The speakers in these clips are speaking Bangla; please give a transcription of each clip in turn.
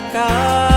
casa.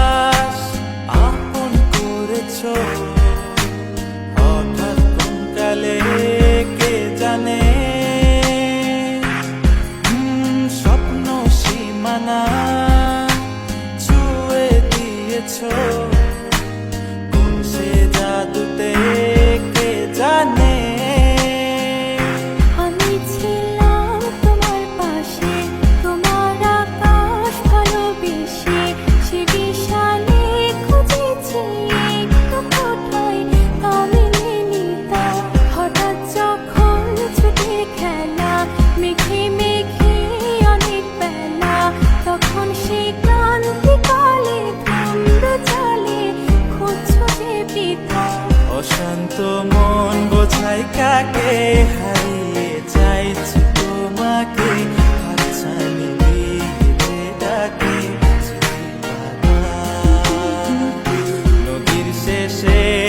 হারিয়ে চাইছি তোমাকে হাতছানি দিয়ে ডাকি। নদীর শেষে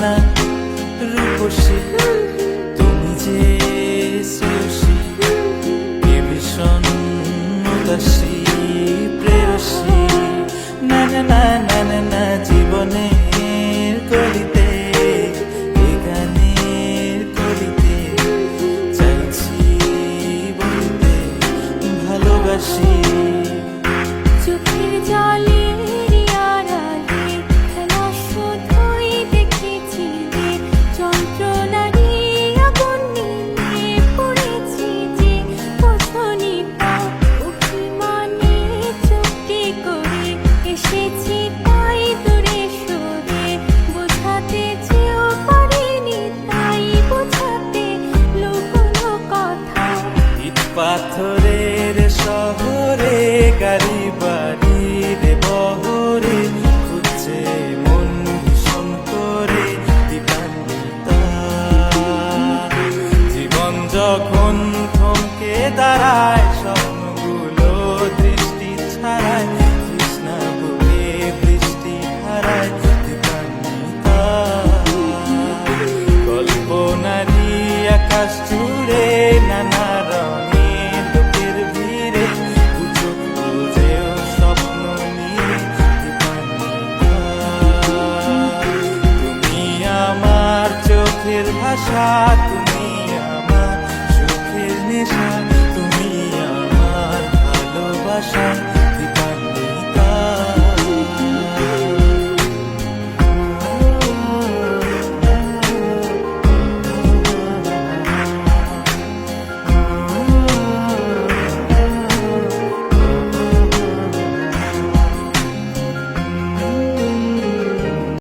না রূপসী। তুমি যে শ্রেয়সী কে ভীষণ উদাসী, প্রেয়সী। না না না না না না, জীবনের করিতে গানের করিতে খালি বাড়ির বহরে খুঁজছে মন ভীষণ করে জীবন যখন থমকে দাঁড়ায় সব আশা তুমি আমার সুখের নেশা তুমি আমার ভালোবাসা।